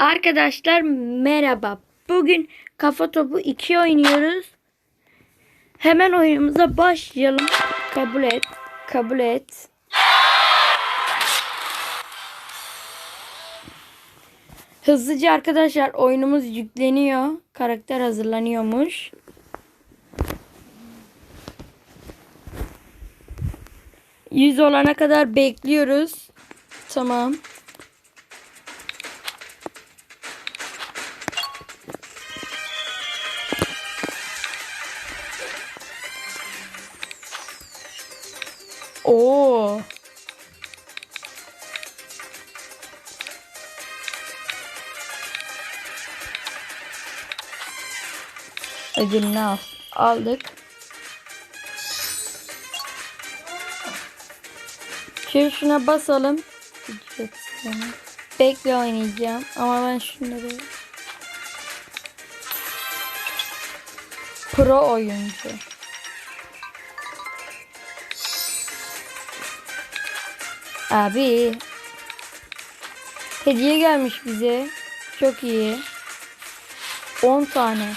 Arkadaşlar merhaba. Bugün kafa topu 2 oynuyoruz. Hemen oyunumuza başlayalım. Kabul et. Kabul et. Hızlıca arkadaşlar oyunumuz yükleniyor. Karakter hazırlanıyormuş. Yüz olana kadar bekliyoruz. Tamam. Ödülünü al. Aldık. Şimdi şuna basalım. Bekle oynayacağım. Ama ben şunları... Pro oyuncu. Abi. Hediye gelmiş bize. Çok iyi. 10 tane.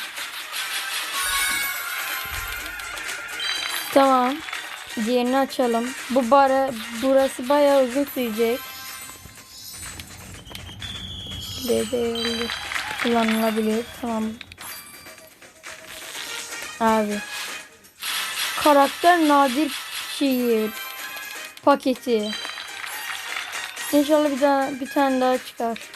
Tamam. Diğerini açalım. Bu bara burası bayağı uzun sürecek. Değerli kullanılabilir. Tamam. Abi. Karakter nadir şiir paketi. İnşallah bir daha bir tane daha çıkar.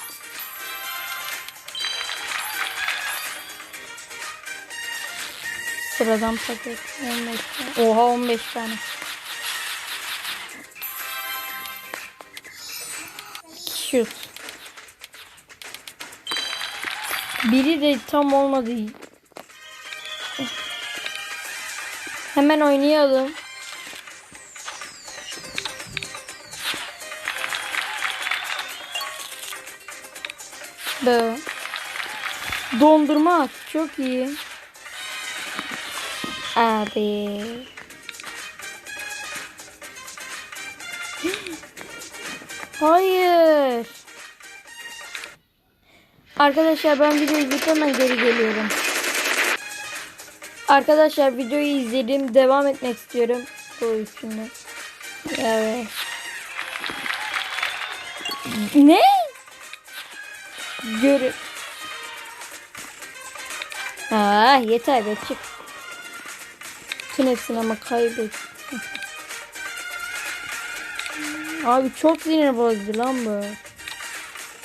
Sıradan paket 15 tane. Oha 15 tane. Şut. Biri de tam olmadı. Hemen oynayalım. Dondurma at. Çok iyi. Abi. Hayır. Arkadaşlar ben videoyu hemen geri geliyorum. Arkadaşlar videoyu izledim. Devam etmek istiyorum. Bu üçünü. Evet. Ne? Görü. Ha yeter be çık. Hepsini ama kaybet. Abi çok sinir bozdu lan bu.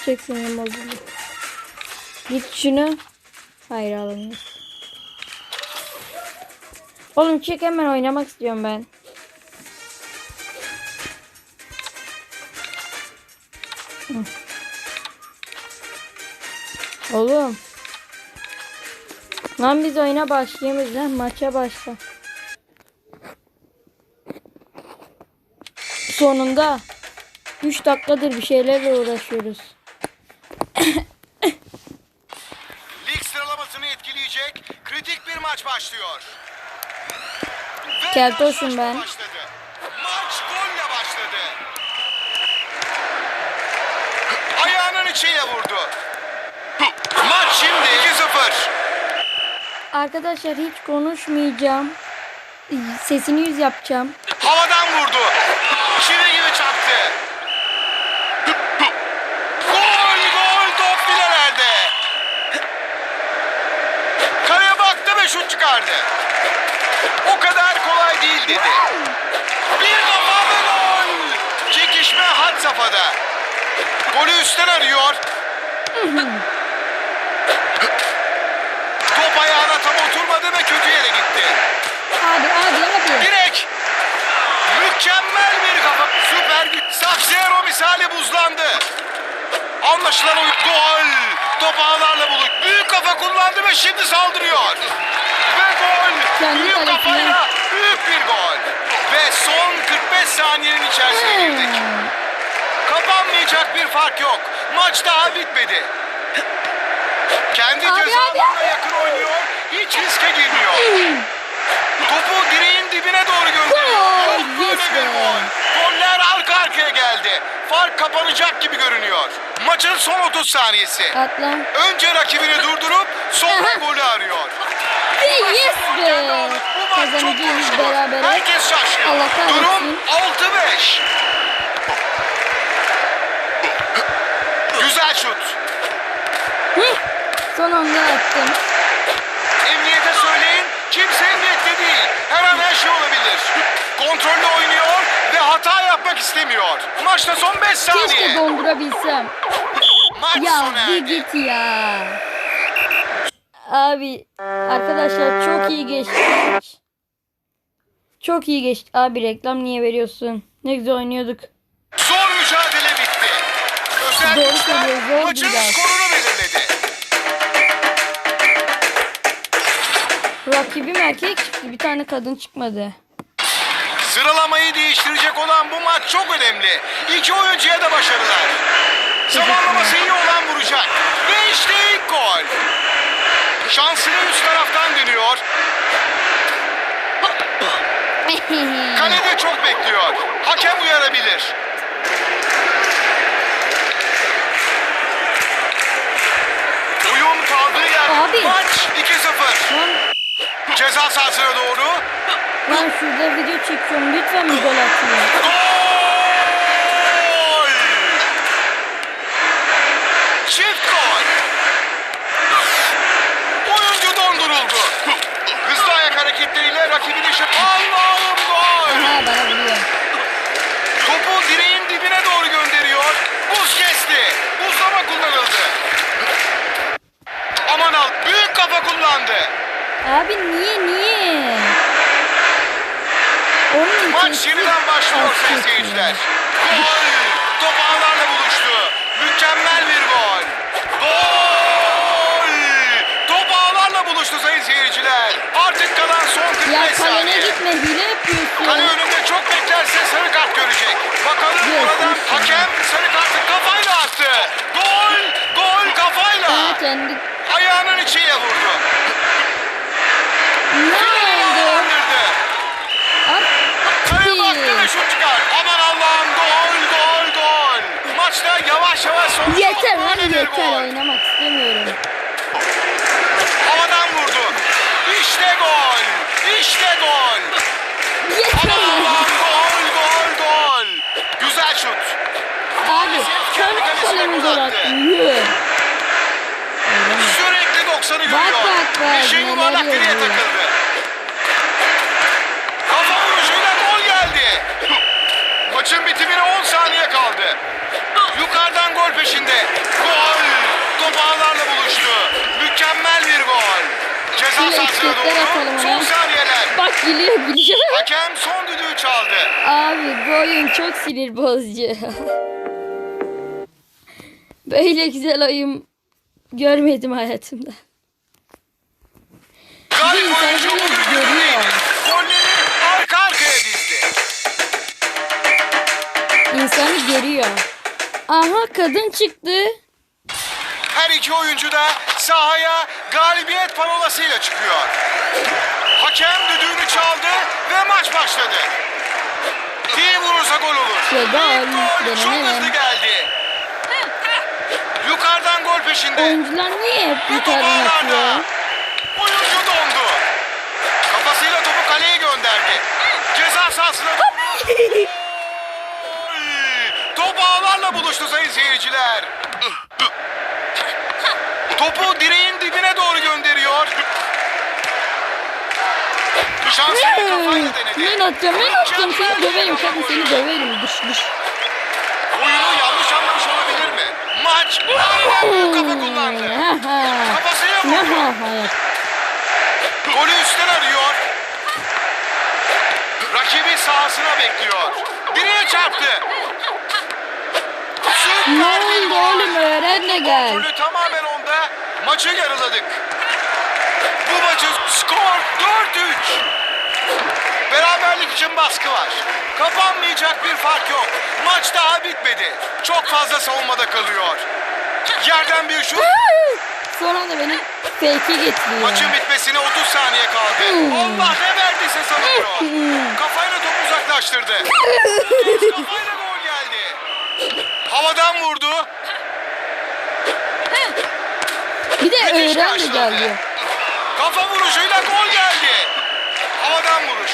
Çok sinir bozdu. Git şunu. Hayır alınmış. Oğlum çık hemen oynamak istiyorum ben. Oğlum. Lan biz oyuna başlayamıyoruz lan. Maça başla. Sonunda 3 dakikadır bir şeylerle uğraşıyoruz. Lig sıralamasını etkileyecek kritik bir maç başlıyor. Keltoşum ben. Başladı. Maç golle başladı. Ayağının içiyle vurdu. Maç şimdi 2-0. Arkadaşlar hiç konuşmayacağım. Sesini yüz yapacağım. Havadan vurdu. Çivi gibi çaktı. Gol gol top filelerde. Kaleye baktı ve şut çıkardı. O kadar kolay değil dedi. Bir kafa ve gol. Çekişme had safhada. Golü üstten arıyor. Top ayağına tam oturmadı ve kötü yere gitti. Abi abi abi. Direk. Mükemmel bir kafa. Süper güç. Saksero misali buzlandı. Anlaşılan oyun. Gol. Top ağlarla buluk. Büyük kafa kullandı ve şimdi saldırıyor. Ve gol. Kendi büyük kalesine. kafayla büyük bir gol. Ve son 45 saniyenin içerisine girdik. Kapanmayacak bir fark yok. Maç daha bitmedi. Kendi ceza yakın oynuyor. Hiç riske girmiyor. Topu direğin dibine doğru gönderiyor. Gol, böyle yes bir gol. Goller arka arkaya geldi. Fark kapanacak gibi görünüyor. Maç Maçın son 30 saniyesi. Atla. Önce rakibini durdurup sonra golü arıyor. Ve yes be. Bu maç çok Kazanacağız konuşulur. Herkes şaşkın. Allah kahretsin. Durum 6-5. Güzel şut. Hı. Son anda attım. Emniyete söyleyin. Kimse emniyette değil. Her an her şey olabilir. Kontrollü oynuyor ve hata istemiyor. Maçta son 5 Keşke saniye. dondurabilsem. Maç Ya sona bir erdi. git ya. Abi arkadaşlar çok iyi geçtik. Çok iyi geçtik. Abi reklam niye veriyorsun? Ne güzel oynuyorduk. Zor mücadele bitti. Özel Doğru söylüyor, zor maçın biraz. skorunu belirledi. Rakibim erkek çıktı. Bir tane kadın çıkmadı. Sıralamayı değiştirecek olan bu maç çok önemli. İki oyuncuya da başarılar. Zamanlaması iyi olan vuracak. Ve işte ilk gol. Şansını üst taraftan dönüyor. Kalede çok bekliyor. Hakem uyarabilir. Oyun kaldığı yer. Abi. Maç 2-0. Ceza sahasına doğru. lan şurada video çekiyorum. Lütfen gol atın. Gol! Çift gol. Oyuncu donduruldu. Hızlı ayak hareketleriyle rakibini şut. Allah'ım gol! Aha bana vuruyor. Topu direğin dibine doğru gönderiyor. Buz kesti. Buzlama kullanıldı. Aman al. Büyük kafa kullandı. Abi niye niye? Onun Maç yeniden başlıyor seyirciler. Gol! Top ağlarla buluştu. Mükemmel bir gol. Gol! Top ağlarla buluştu sayın seyirciler. Artık kalan son 45 Ya kalene saniye. gitme hile yapıyorsun. Kale önünde çok beklerse sarı kart görecek. Bakalım Yok, buradan yok. hakem sarı kartı kafayla attı. Gol! Gol kafayla. Ayağının içiyle vurdu. Ne oldu? Havalandırdı. Kaleye baktı ve Attı. Şut çıkar. Aman Allah'ım gol gol gol. Maçta yavaş yavaş son Yeter lan yeter gol. oynamak istemiyorum. Havadan vurdu. İşte gol. İşte gol. Yeter Aman. Allah'ım gol gol gol. Güzel şut. Abi kendi kalemi gol attın. Yuh. Sürekli 90'ı görüyor. Bak, bak, bak, neler yuvarlak direğe takıldı. Kafa vuruşuyla gol geldi. Maçın bitimine 10 saniye kaldı. Yukarıdan gol peşinde. Gol. Top ağlarla buluştu. Mükemmel bir gol. Ceza Şöyle sahasına doğru. Son saniyeler. Bak gülüyor gülüyor. Hakem son düdüğü çaldı. Abi bu oyun çok sinir bozucu. Böyle güzel oyun görmedim hayatımda. Değil, oyuncu sen bu bunu düdüğü görüyor. Golleri arka arkaya dizdi. İnsanı geriyor. Aha kadın çıktı. Her iki oyuncu da sahaya galibiyet parolasıyla çıkıyor. Hakem düdüğünü çaldı ve maç başladı. İyi vurursa gol olur. Şey, gol. Gol çok hızlı geldi. Yukarıdan gol peşinde. Oyuncular niye hep yukarıdan atıyor? Oyuncu dondu. Kafasıyla topu kaleye gönderdi. Ceza sahasına... Top ağlarla buluştu sayın seyirciler. Topu direğin dibine doğru gönderiyor. Şansını kafayla denedi. Ben atacağım ben atacağım seni döverim kadın seni döverim dış dış. Oyunu yanlış anlamış olabilir mi? Maç aynen bu kafa kullandı. Ha Kafasıyla vurdu. Golü üstten arıyor. Rakibi sahasına bekliyor. Direğe çarptı. Süper Ne oldu oğlum öğren de gel. Kontrolü tamamen onda. Maçı yarıladık. Bu maçın skor 4-3. Beraberlik için baskı var. Kapanmayacak bir fark yok. Maç daha bitmedi. Çok fazla savunmada kalıyor. Yerden bir şut. Sonra da beni fake'e getiriyor. Maçın bitmesine 30 saniye kaldı. Hmm. Allah ne verdiyse savunuyor. Hmm. Kafayla topu uzaklaştırdı. Kafayla gol geldi. Havadan vurdu. Bir de Müthiş öğren de karşıladı. geldi. Kafa vuruşuyla gol geldi. Havadan vuruş.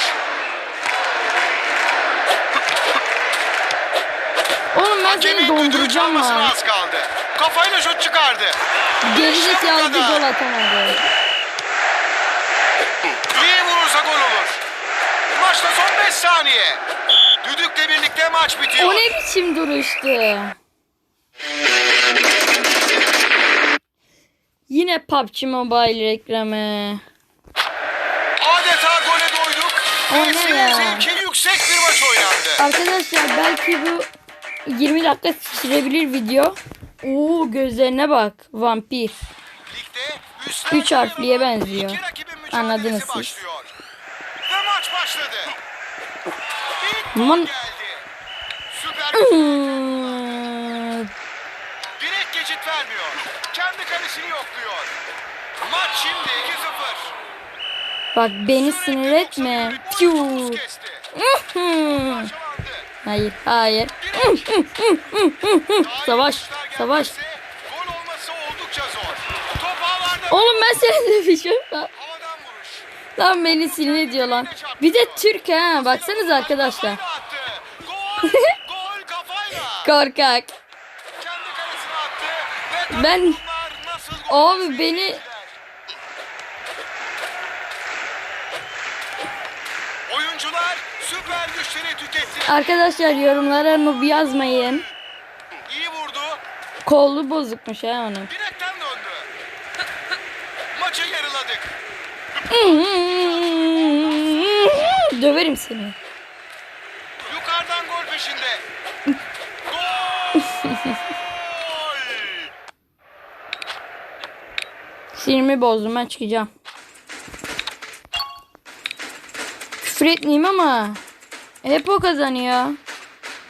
Oğlum ben seni Hakemin düdüğü donduracağım çalmasına ha. az kaldı. Kafayla şut çıkardı. Gerizekalı bir gol atamadı. İyi vurursa gol olur. Maçta son 5 saniye. Düdükle birlikte maç bitiyor. O ne biçim duruştu? Yine PUBG Mobile reklamı. Adeta gole doyduk. Ya? zevki yüksek bir maç oynandı. Arkadaşlar belki bu 20 dakika sürebilir video. Oo gözlerine bak. Vampir. Ligde Üç harfliye benziyor. Anladınız siz. başlıyor. Ve maç başladı. Aman- Hmm. direkt geçit vermiyor. Kendi kalesini yokluyor. Maç şimdi 2-0. Bak beni sinir etme. Piu. Hayır, hayır. Savaş, savaş. Oğlum ben seni. Havadan vuruş. Lan beni sinir ediyor lan. Bir de Türk ha. Baksanıza arkadaşlar. Korkak. Ben- Abi beni- beklediler. Oyuncular süper güçleri tükettiler. Arkadaşlar yorumlara noob yazmayın. İyi vurdu. Kollu bozukmuş ha onun. Direkten döndü. Maçı yarıladık. Döverim seni. Yukarıdan gol peşinde. Gol! Sinirimi bozdum ben çıkacağım. Küfür etmeyeyim ama hep o kazanıyor.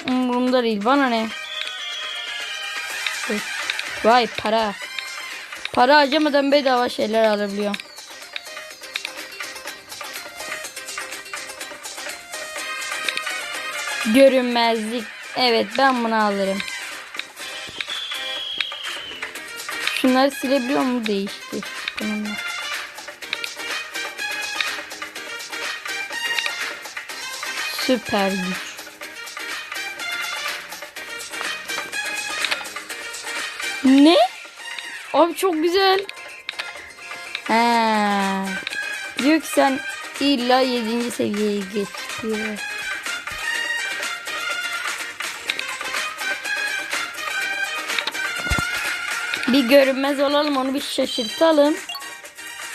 Umurumda değil bana ne. Vay para. Para harcamadan bedava şeyler alabiliyorum. Görünmezlik. Evet ben bunu alırım. Şunları silebiliyor mu? Değişti. Bununla. Süper güç. Ne? Abi çok güzel. Ha. Diyor ki sen illa 7. seviyeye geç diyor. Bir görünmez olalım onu bir şaşırtalım.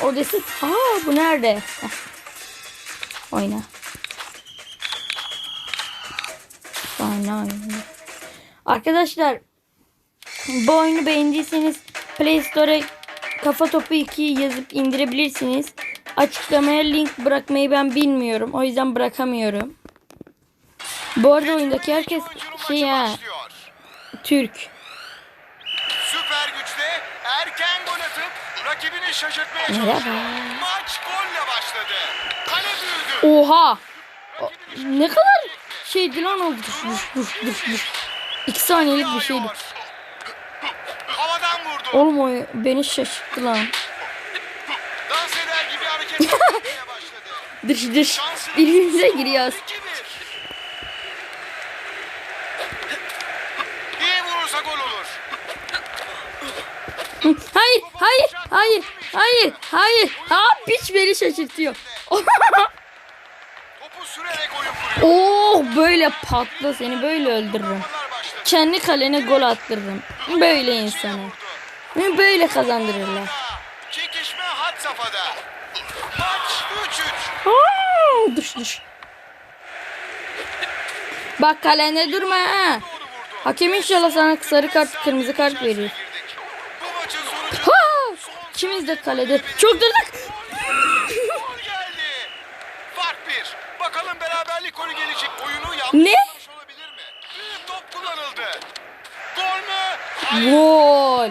O desin aa bu nerede? Heh. Oyna. Oyna. Arkadaşlar bu oyunu beğendiyseniz Play Store'a Kafa Topu 2'yi yazıp indirebilirsiniz. Açıklamaya link bırakmayı ben bilmiyorum. O yüzden bırakamıyorum. Bu arada oyundaki herkes şey ha. Türk. Süper güçle erken gol atıp rakibini şaşırtmaya çalışıyor. Maç golle başladı. Kale büyüdü. Oha! O- ne kadar şeydi lan o. Dur dur dur dur. dur. İki saniyelik bir şeydi. Havadan vurdu. Oğlum o beni şaşırttı lan. Dans eder gibi hareket etmeye başladı. Dış dış. Birbirimize giriyoruz. 2-1. İyi vurursa gol olur. Hayır, hayır, hayır, hayır, hayır. Ha piç beni şaşırtıyor. Sürerek oyun kuruyor. oh böyle patla seni böyle öldürürüm. Kendi kalene gol attırırım. Böyle insanı. Böyle kazandırırlar. Çekişme had safhada. Maç 3-3. Aa, Düş düş. Bak kalende durma ha. Hakem inşallah sana sarı kart, kırmızı kart sonucu Ha! İkimiz de kalede. Çok durduk. gol geldi. Fark 1. Bakalım beraberlik golü gelecek. Oyunu yanlış Ne? olabilir mi? Büyük top kullanıldı. Gol mü? Hayır. Gol.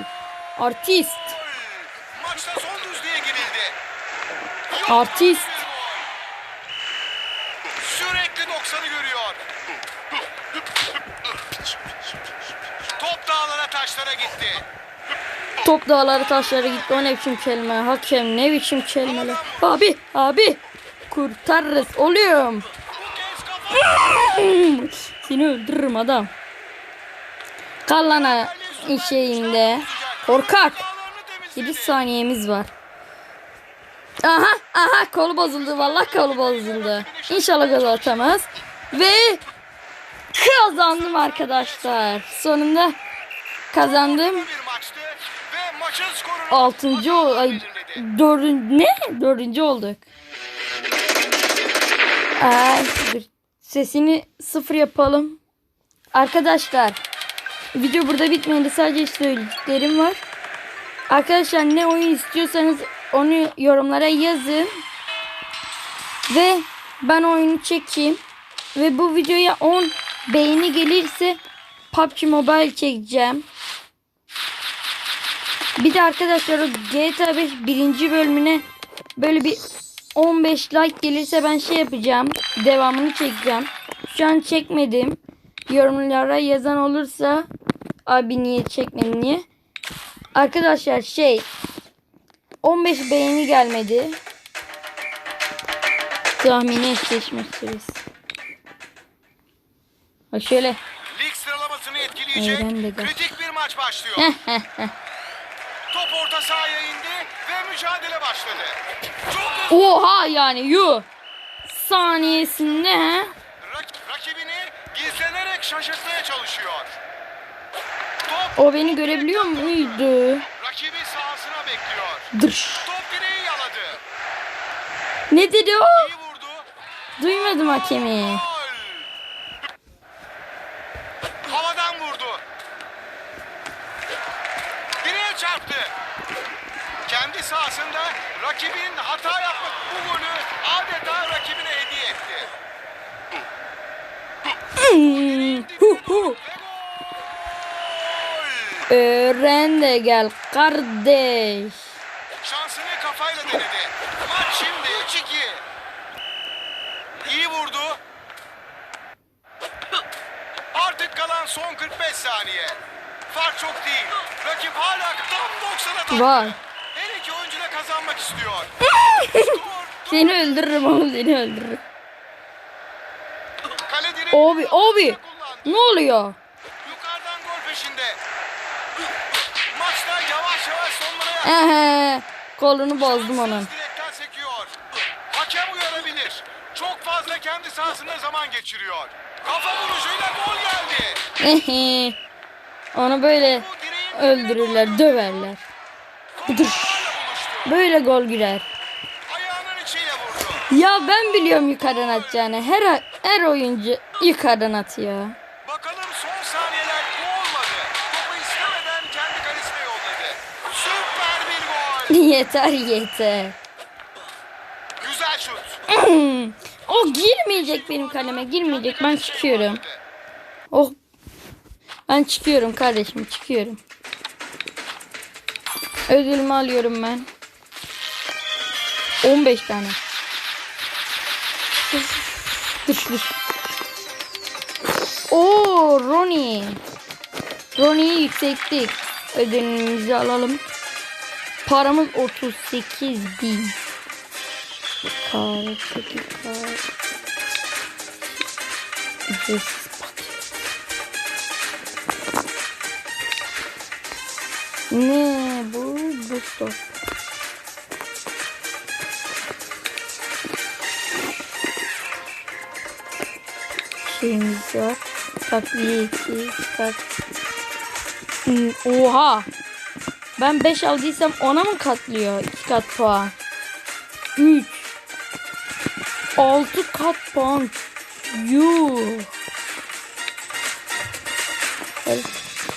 Artist. Gol. Maçta son düzlüğe girildi. Yok. Artist. Sürekli 90'ı görüyor. Top dağlara taşlara gitti. Top dağları taşları gitti. O ne biçim kelime. Hakem ne biçim kelimeler. Abi abi. Kurtarırız. Oluyorum. Seni öldürürüm adam. Kal lan ha- şeyinde. Korkak. Dağlarını temizledi. 7 saniyemiz var. Aha aha kolu bozuldu. Vallahi kolu bozuldu. İnşallah gol atamaz. Ve kazandım arkadaşlar. Sonunda kazandım. Bir maçtı ve maçın skorunu 6. ol ay. 4. ne? 4. olduk. Ay. Sesini sıfır yapalım. Arkadaşlar video burada bitmedi. Sadece söyleyeceklerim var. Arkadaşlar ne oyun istiyorsanız onu yorumlara yazın. Ve ben oyunu çekeyim. Ve bu videoya 10 beğeni gelirse PUBG Mobile çekeceğim. Bir de arkadaşlar o GTA 5 birinci bölümüne böyle bir 15 like gelirse ben şey yapacağım. Devamını çekeceğim. Şu an çekmedim. Yorumlara yazan olursa abi niye çekmedin niye? Arkadaşlar şey 15 beğeni gelmedi. Tahmini eşleşme süresi. Bak şöyle. Lig sıralamasını etkileyecek kritik bir maç başlıyor. Top orta sahaya indi mücadele başladı. Çok Oha yani yu. Saniyesinde he? rak- rakibini gizlenerek şaşırtmaya çalışıyor. Top O beni görebiliyor muydu? rakibi sahasına bekliyor. Dış. Top direği yaladı. Ne dedi o? Duymadım hakemi. Gol. Havadan vurdu. Direğe çarptı. Kendi sahasında rakibin hata yapmak bu golü adeta rakibine hediye etti. Öğren de gel kardeş. Şansını kafayla denedi. Maç şimdi 3-2. İyi vurdu. Artık kalan son 45 saniye. Fark çok değil. Rakip hala tam 90'a taktı. Var. Kazanmak istiyor. Seni öldürürüm oğlum seni öldürürüm. abi. kullandı. Ne oluyor? Yukarıdan gol peşinde. Maçta yavaş yavaş sonlara. Ehe. Kolunu bozdum onun. Hakem uyarabilir. Çok fazla kendi sahasında zaman geçiriyor. Kafa vuruşuyla gol geldi. Onu böyle öldürürler, döverler. Dur. Böyle gol girer. Ya ben biliyorum yukarıdan atacağını. Her her oyuncu yukarıdan atıyor. Bakalım son saniyeler bu olmadı. Topu istemeden kendi kalesine yolladı. Süper bir gol. yeter yeter. Güzel şut. o girmeyecek benim kaleme girmeyecek. Ben çıkıyorum. Oh. Ben çıkıyorum kardeşim çıkıyorum. Ödülümü alıyorum ben. 15 tane. Dur dur. Oo Ronnie. Ronnie'yi yükselttik. Ödülümüzü alalım. Paramız 38 bin. Kar, peki kar. Ne bu? Bu stop. Şeyimiz var. Takviye 2. Tak. Hmm, Oha. Ben 5 aldıysam ona mı katlıyor? 2 kat puan. 3 6 kat puan. Yuh.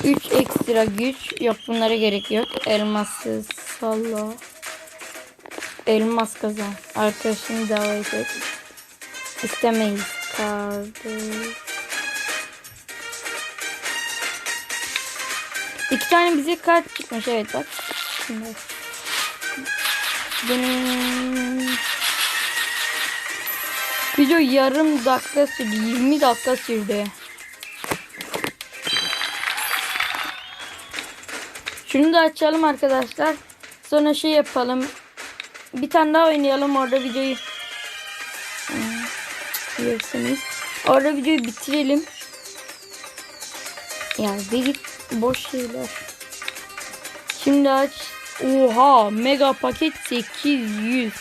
3 ekstra güç. Yok bunlara gerek yok. Elmassız salla. Elmas kazan. Arkadaşını davet et. İstemeyiz. Kardeş. İki tane bize kart çıkmış. Evet bak. Şimdi. Benim video yarım dakika sürdü. 20 dakika sürdü. Şunu da açalım arkadaşlar. Sonra şey yapalım. Bir tane daha oynayalım orada videoyu. Görürsünüz. Orada videoyu bitirelim. Ya bir git boş şeyler. Şimdi aç. Oha mega paket 800.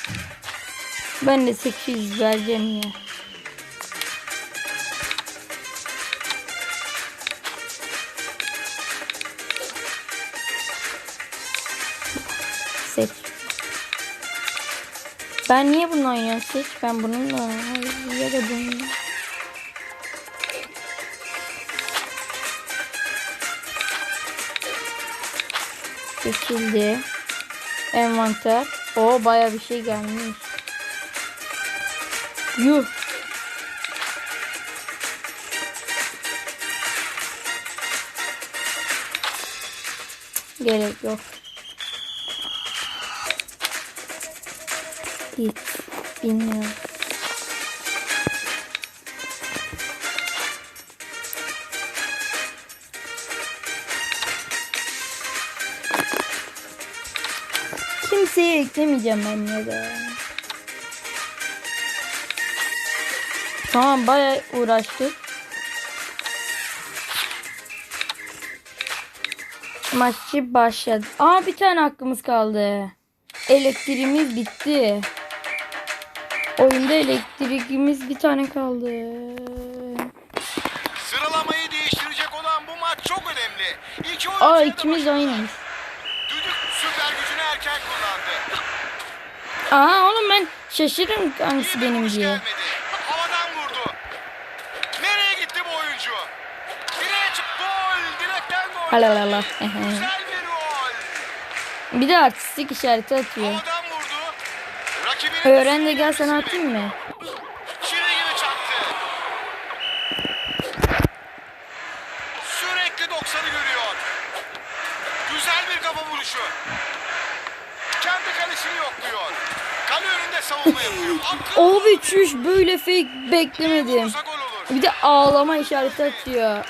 Ben de 800 vereceğim ya. Ben niye bunu oynuyorum? Ben bununla Hayır, ya da bununla. Seçildi. Envanter. O baya bir şey gelmiş. Yuh. Gerek yok. Hiç bilmiyorum. Kimseye eklemeyeceğim ben ya da. Tamam bayağı uğraştık. Maçı başladı. Aa bir tane hakkımız kaldı. Elektriğimiz bitti. Oyunda elektriğimiz bir tane kaldı. Sıralamayı değiştirecek olan bu maç çok önemli. İki oyuncu Aa ikimiz de. Düdük süper gücünü erken kullandı. Aa oğlum ben şaşırırım hangisi benim diye. gelmedi. Havadan vurdu. Nereye gitti bu oyuncu? Direğe çıktı. Gol. Direkten gol. Halalala. Güzel bir gol. Bir de artistik işareti atıyor. Havadan Öğren de gel sana atayım mı? Çile gibi çaktı. Sürekli 90'ı görüyor. Güzel bir kafa vuruşu. Kendi kalesini yokluyor. Kale önünde savunma yapıyor. Akıllı Abi çüş böyle fake beklemedim. vurursa gol olur. Bir de ağlama işareti atıyor.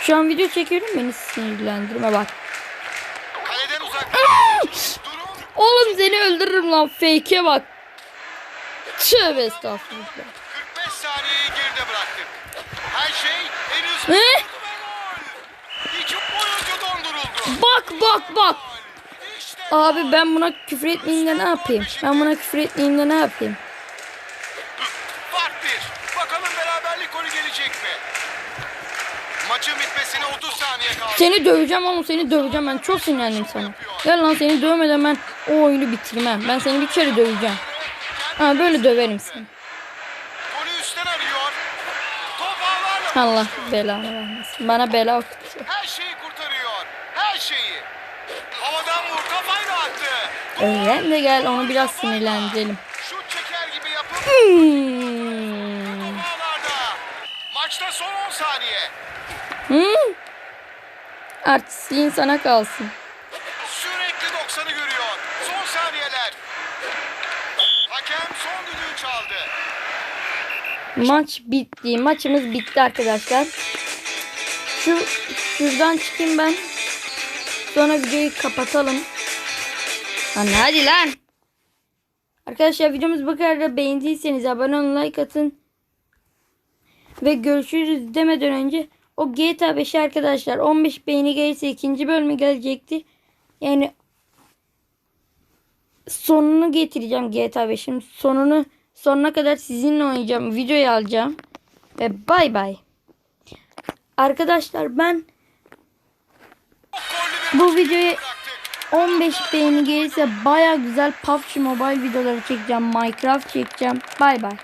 Şu an video çekiyorum beni sinirlendirme bak. Kaleden uzak. Durum Oğlum öldürürüm lan fake'e bak. Tövbe estağfurullah. 45 saniyeyi geride bıraktık. Her şey henüz Ne? İki oyuncu donduruldu. Bak bak bak. İşte Abi ben buna küfür etmeyeyim de ne yapayım? Ben buna küfür etmeyeyim de ne yapayım? Fark bir. Bakalım beraberlik golü gelecek mi? Maçın bitmesine 30 saniye kaldı. Seni döveceğim oğlum seni döveceğim ben çok sinirlendim sana. Gel lan seni dövmeden ben o oyunu bitirmem. Ben seni bir kere döveceğim. Ha böyle döverim seni. Allah belanı vermesin. Bana bela okutacak. Her şeyi kurtarıyor. Her şeyi. Havadan vur kafayla attı. Öğren de gel onu biraz sinirlendirelim. Şut çeker gibi yapıp Hmm. Maçta son 10 saniye. Hmm. Artistliğin sana kalsın. Sürekli 90'ı görüyor. Son saniyeler. Hakem son düdüğü çaldı. Maç bitti. Maçımız bitti arkadaşlar. Şu şuradan çıkayım ben. Sonra videoyu kapatalım. Lan hadi lan. Arkadaşlar videomuz bu kadar da beğendiyseniz abone olun like atın. Ve görüşürüz demeden önce o GTA 5'i arkadaşlar 15 beğeni gelirse ikinci bölümü gelecekti. Yani sonunu getireceğim GTA 5'in sonunu sonuna kadar sizinle oynayacağım. Videoyu alacağım. Ve bay bay. Arkadaşlar ben bu bıraktık. 15 beğeni gelirse baya güzel PUBG Mobile videoları çekeceğim. Minecraft çekeceğim. Bay bay.